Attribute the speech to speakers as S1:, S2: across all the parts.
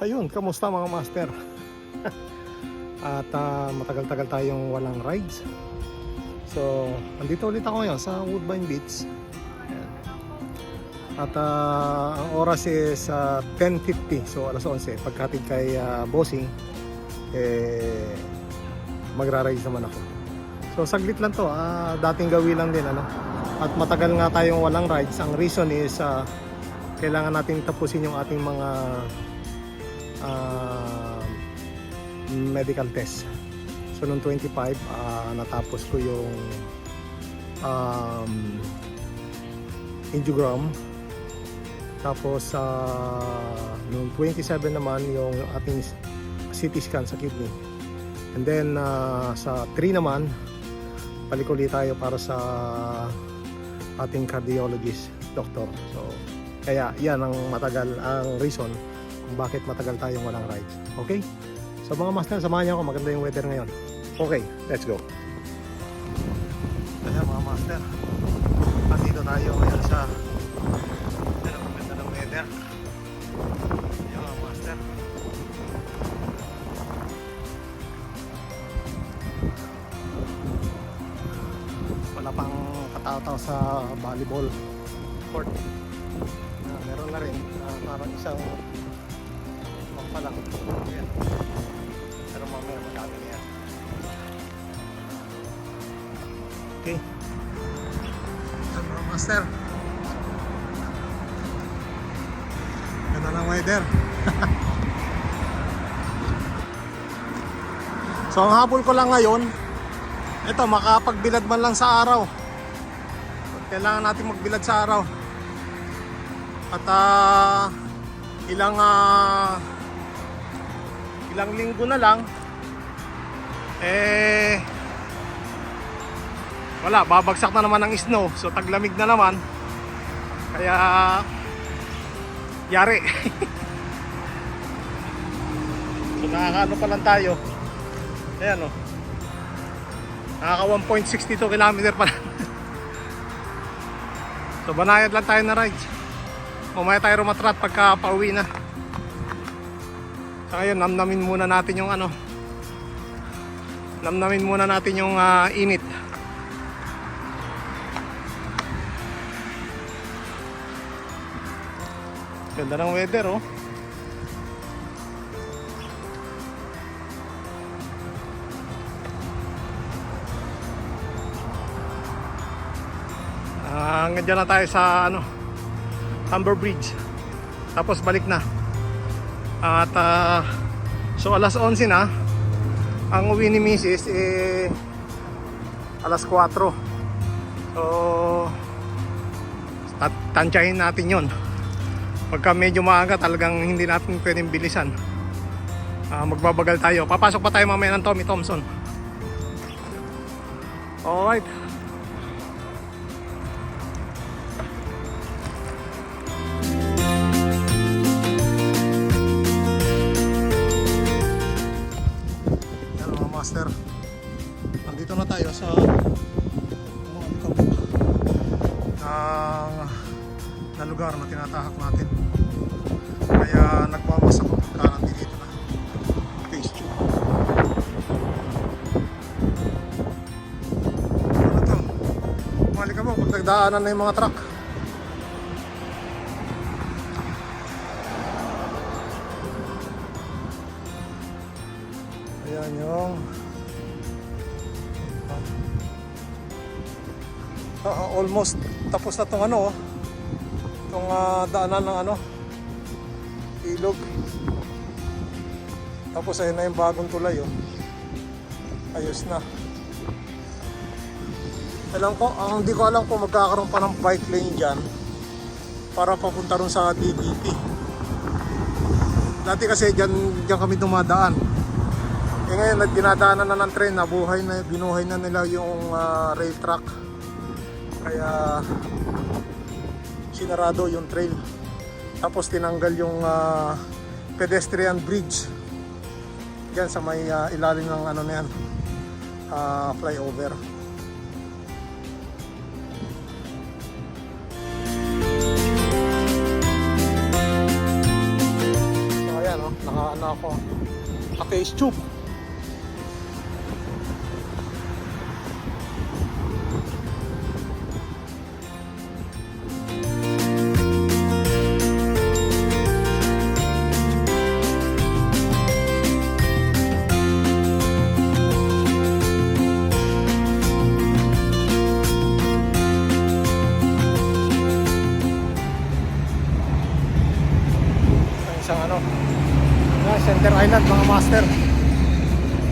S1: ayun, kamusta mga master? At ah, matagal-tagal tayong walang rides. So, andito ulit ako ngayon sa Woodbine Beach. Ayan. At ah, ang oras is ah, 10.50, so alas 11. Pagkatid kay ah, Bossing, eh, magra-rides naman ako. So, saglit lang to. ah, dating gawi lang din, ano? At matagal nga tayong walang rides. Ang reason is, ah, kailangan natin tapusin yung ating mga ah, medical test. So noong 25, ah, natapos ko yung um, angiogram. Tapos sa noong 27 naman yung ating CT scan sa kidney. And then ah, sa 3 naman, balik ulit tayo para sa ating cardiologist, doctor. So kaya yan ang matagal ang reason kung bakit matagal tayong walang rides. Okay? So mga master, samahan niyo ako. Maganda yung weather ngayon. Okay, let's go. Kaya mga master, andito tayo ngayon sa yan ang maganda ng mga master. Wala pang katao-tao sa volleyball court. Ah, meron na rin ah, parang isang pa lang. Ayan. Pero mamaya madami na yan. Okay. Ayan mga master. Ganda ng weather. so ang habol ko lang ngayon, ito makapagbilad man lang sa araw. Kailangan natin magbilad sa araw. At ah, ilang ah, ilang linggo na lang eh wala, babagsak na naman ng snow. So taglamig na naman. Kaya yari. so nakakaano pa lang tayo. Ayan oh. Nakaka 1.62 km pa lang. so banayad lang tayo na rides. Mamaya tayo rumatrat pagka pauwi na. So ayun, namnamin muna natin yung ano. Namnamin muna natin yung ah, init. Ganda ng weather oh. Ah, hanggang dyan na tayo sa ano Humber Bridge. Tapos balik na. At ah, so alas 11 na. Ang uwi ni Mrs. eh alas 4. So at tansyahin natin yon. Pagka medyo maaga talagang hindi natin pwedeng bilisan. Ah, magbabagal tayo. Papasok pa tayo mamaya ng Tommy Thompson. Alright. Master. Nandito na tayo sa mga alikabok ng na lugar na tinatahak natin. Kaya nagmamas ako pagka nandito na. Face tube. Ano to? Mga alikabok, pag nagdaanan na yung mga truck. Almost tapos na tong ano oh. Tong ah, daanan ng ano ilog. Tapos ayun na yung bagong tulay oh. Ayos na. Alam ko, hindi ko alam kung magkakaroon pa ng bike lane dyan para papunta ron sa DDT. Dati kasi dyan, dyan kami dumadaan. Eh ngayon, dinadaanan na ng train, nabuhay na, binuhay na nila yung ah, rail track. Kaya sinarado yung trail. Tapos tinanggal yung ah, pedestrian bridge. Yan sa may ah, ilalim ng ano na yan, ah, flyover. So ayan oh, naka na ako. Cafe Stoop.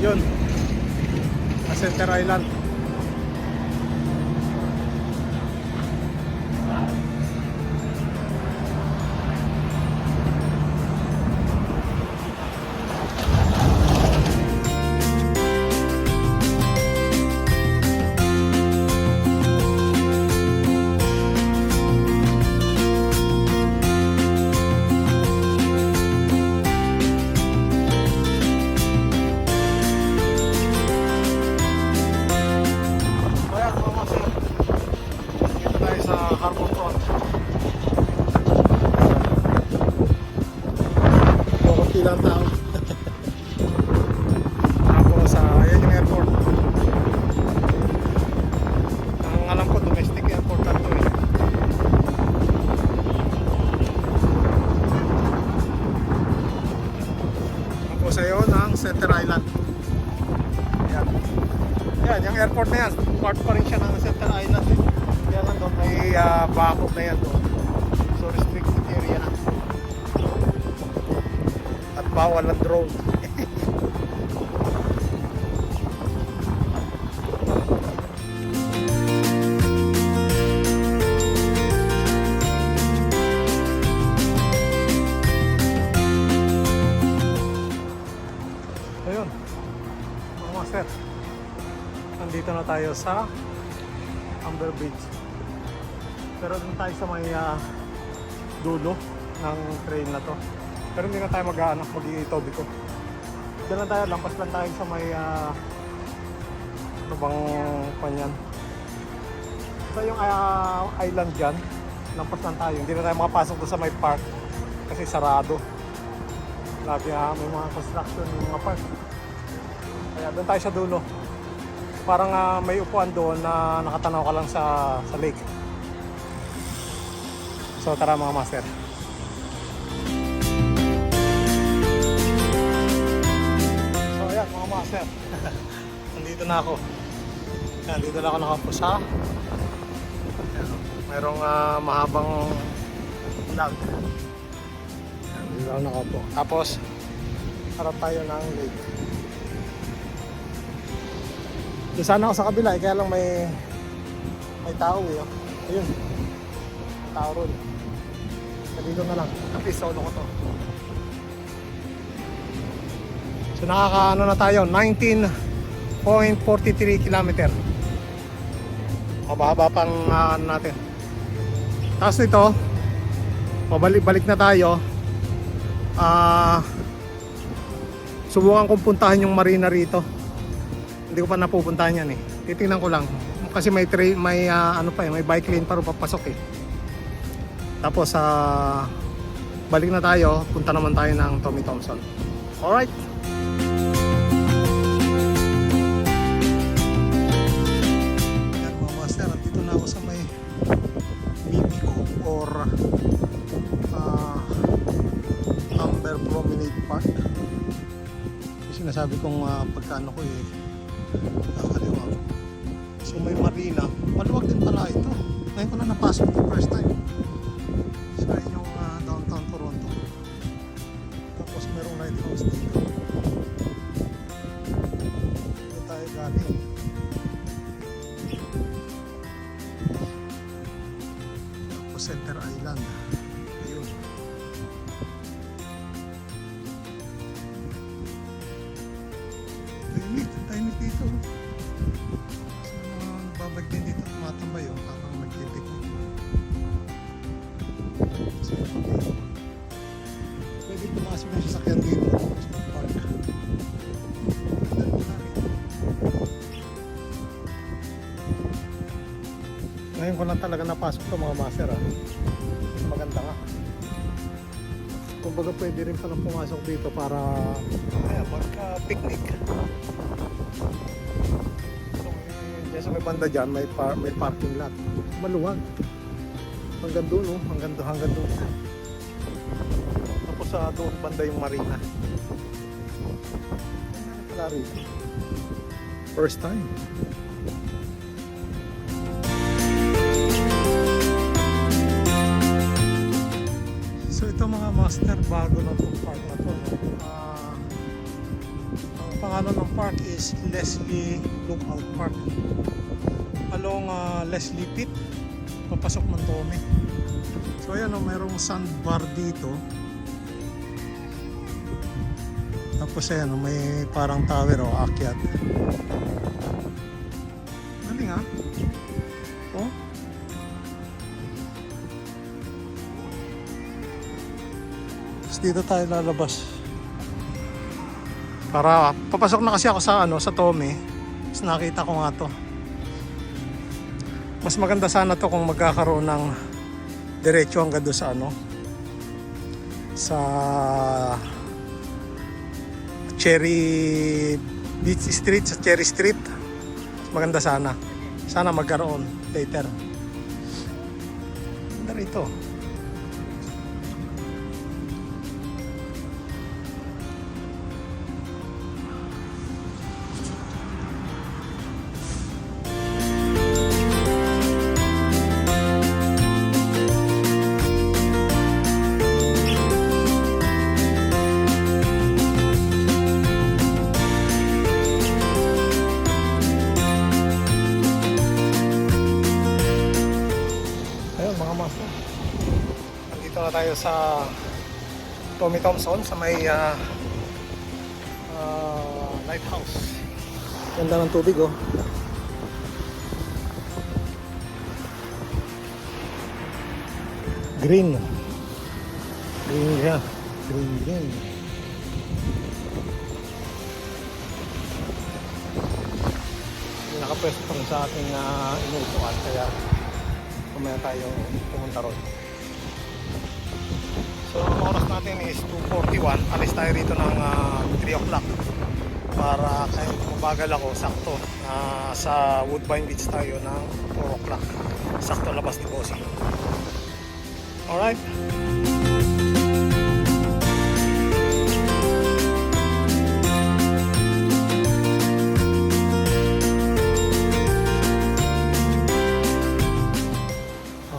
S1: Yun. Sa Center Island. Bakop na yan doon. So restricted area na. At bawal ang drone. Ayun, mga master. Nandito na tayo sa Amber Bridge. Pero dun tayo sa may ah, dulo ng train na to. Pero hindi na tayo mag ano, mag-iitobi ko. Diyan lang tayo, lampas lang tayo sa may uh, ano bang panyan. So yung ah, island dyan, lampas lang tayo. Hindi na tayo makapasok doon sa may park kasi sarado. Lagi ah, may mga construction yung mga park. Kaya doon tayo sa dulo parang ah, may upuan doon na nakatanaw ka lang sa sa lake. So tara mga master. So ayan mga master. Nandito na ako. Ayan, dito na ako nakapo sa ayan, mayroong ah, mahabang vlog. Ayan, Dito ako nakapo. Tapos harap tayo ng lake. Doon sana ako sa kabila, eh, kaya lang may may tao eh. oh. Ayun. Tao ron. Dito na lang. Kapis sa ulo ko to. So nakakaano na tayo, 19.43 kilometer. Mababa pang ano natin. Tapos nito, pabalik-balik na tayo. Ah, subukan kong puntahan yung marina rito. Hindi ko pa napupuntahan yan eh. Titingnan ko lang. Kasi may train, may ah, ano pa eh, may bike lane pa rin papasok eh. Tapos sa balik na tayo, punta naman tayo ng Tommy Thompson. Alright. Yan mga master, dito na sa may Mimico or ah, Amber Promenade Park. Sinasabi kong uh, pagkano ko eh, nakakaliwa ko. So may marina, maluwag din pala ito. Ngayon ko na napasok the first time. Talaga napasok to mga master ah. Maganda nga. Kumbaga pwede rin palang pumasok dito para ayan, magka-picnic. So, may, dyan sa may banda dyan, may, par- may parking lot. Maluwag. Hanggang doon, oh. hanggang doon, hanggang doon. Tapos sa doon banda yung marina. First time. Master, bago na itong park na to. Ah, ang pangalan ng park is Leslie Lookout Park. Along ah, Leslie Pit, papasok ng Tome. So ayan, oh, mayroong sandbar dito. Tapos ayan, oh, may parang tower o akyat. Dito tayo lalabas. Para papasok na kasi ako sa ano sa Tommy. Tapos nakita ko nga to. Mas maganda sana to kung magkakaroon ng diretso hanggang doon sa ano sa Cherry Beach Street sa Cherry Street. Mas maganda sana. Sana magkaroon later. Ganda rito. Tayo sa Tommy Thompson sa may ah, ah, lighthouse. Ganda ng tubig oh. Green. Green siya. Green green. Nakapwesto sa ating uh, inuupuan kaya kumaya tayo pumunta ron. So, ang oras natin is 2.41. Alis tayo rito ng ah, 3 o'clock. Para kahit mabagal ako, sakto. na sa Woodbine Beach tayo ng 4 o'clock. Sakto labas ni Bossy. Alright.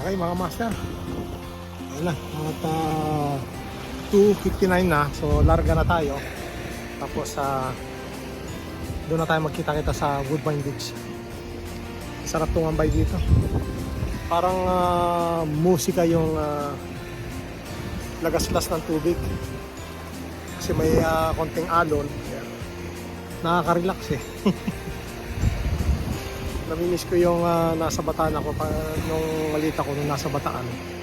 S1: Okay mga master. Ayun na. At 2.59 na. So larga na tayo. Tapos sa doon na tayo magkita-kita sa Woodbine Beach. Sarap tumambay dito. Parang ah, musika yung ah, lagaslas ng tubig. Kasi may ah, konting alon. Nakaka-relax eh. Namimiss ko yung ah, nasa Bataan ako pa, nung malita ko nung nasa Bataan.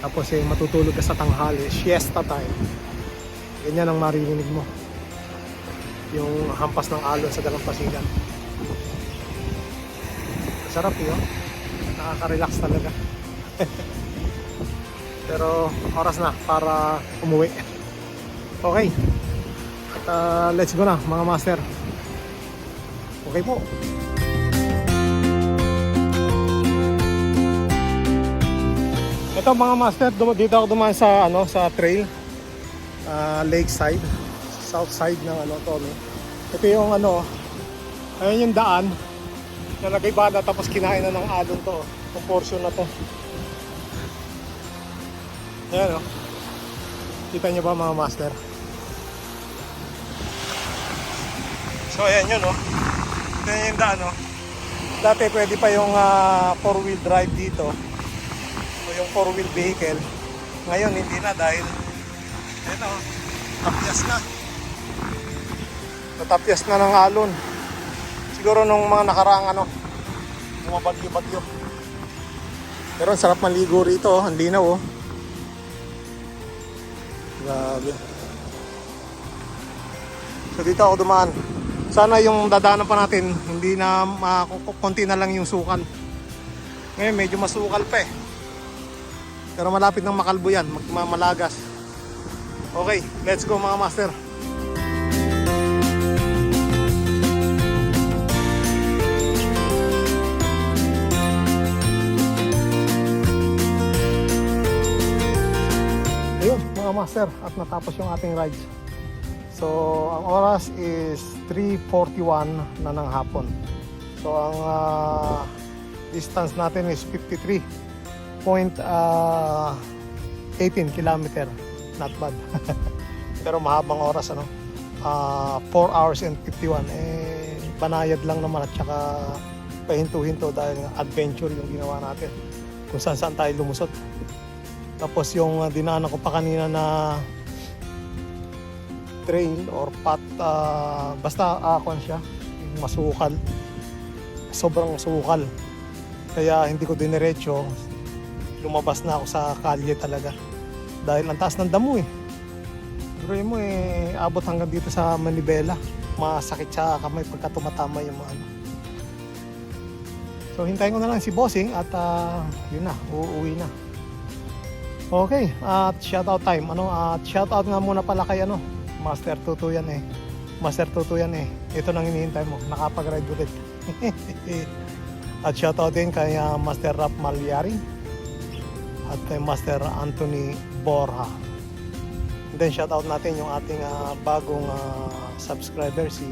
S1: Tapos eh, matutulog ka sa tanghali, siesta time. Ganyan ang maririnig mo. Yung hampas ng alon sa dalampasigan. Sarap yun. Nakaka-relax talaga. Pero oras na para umuwi. Okay. At ah, let's go na mga master. Okay po. Ito mga master, dito ako dumaan sa ano sa trail. ah, lakeside, south side ng ano Tommy. Ito yung ano, ayun yung daan na nag-ibada tapos kinain na ng alon to. Yung portion na to. Ayan o. Kita nyo ba mga master? So ayan yun o. Ito yung daan o. Dati pwede pa yung 4-wheel drive dito yung four wheel vehicle. Ngayon hindi na dahil ayun tapyas na. Natapyas na ng alon. Siguro nung mga nakaraang ano mga bagyo bagyo pero ang sarap maligo rito oh. ang linaw oh. Grabe. So dito ako dumaan. Sana yung dadaanan pa natin hindi na uh, na lang yung sukal ngayon medyo masukal pa eh pero malapit ng makalbo yan, magmamalagas. Okay, let's go mga master. Ayun mga master at natapos yung ating ride. So ang oras is 3.41 na ng hapon. So ang ah, distance natin is 53.18 kilometer. Not bad. Pero mahabang oras ano. 4 hours and 51 eh banayad lang naman at saka pahinto-hinto dahil adventure yung ginawa natin kung saan saan tayo lumusot tapos yung uh, dinaanan ko pa kanina na trail or path ah, basta akon siya yung masukal sobrang sukal kaya hindi ko diniretso lumabas na ako sa kalye talaga dahil ang taas ng damo eh pero mo eh abot hanggang dito sa manibela masakit sa kamay pagka tumatama yung ano so hintayin ko na lang si bossing at ah, yun na uuwi na Okay, at shoutout time. Ano, at shoutout nga muna pala kay ano, Master Tutu yan eh. Master Tutu yan eh. Ito nang hinihintay mo, nakapag-ride ulit. at shoutout din kay ah, Master Rap Malyari at kay Master Anthony Borja. Then shoutout natin yung ating ah, bagong ah, subscriber si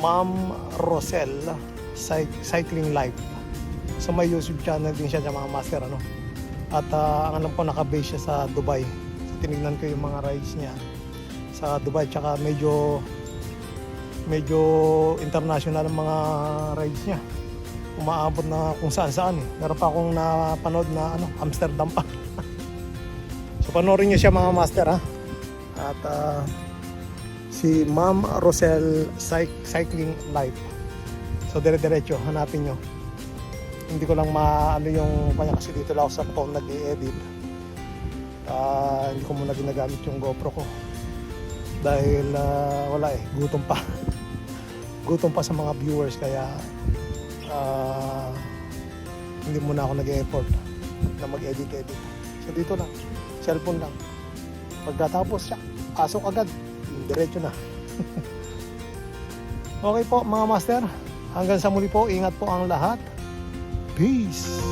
S1: Ma'am Rosel Cy- Cycling Life. So may YouTube channel din siya sa mga master ano. At ah, ang alam ko naka-base siya sa Dubai. So, tinignan ko yung mga rides niya sa Dubai tsaka medyo medyo international ang mga rides niya. Umaabot na kung saan saan eh. Meron pa akong napanood na ano, Amsterdam pa. so panoorin niyo siya mga master ha. At ah, si Ma'am Rosel Cy- Cycling Life. So dire-diretso hanapin nyo hindi ko lang maano yung kanya kasi dito lang ako sa phone nag-i-edit Ah, hindi ko muna ginagamit yung GoPro ko dahil ah, wala eh gutom pa gutom pa sa mga viewers kaya ah, hindi muna ako nag-effort na mag-edit edit so dito lang cellphone lang. Pagkatapos siya pasok agad. Diretso na. Okay po mga master. Hanggang sa muli po. Ingat po ang lahat. Peace.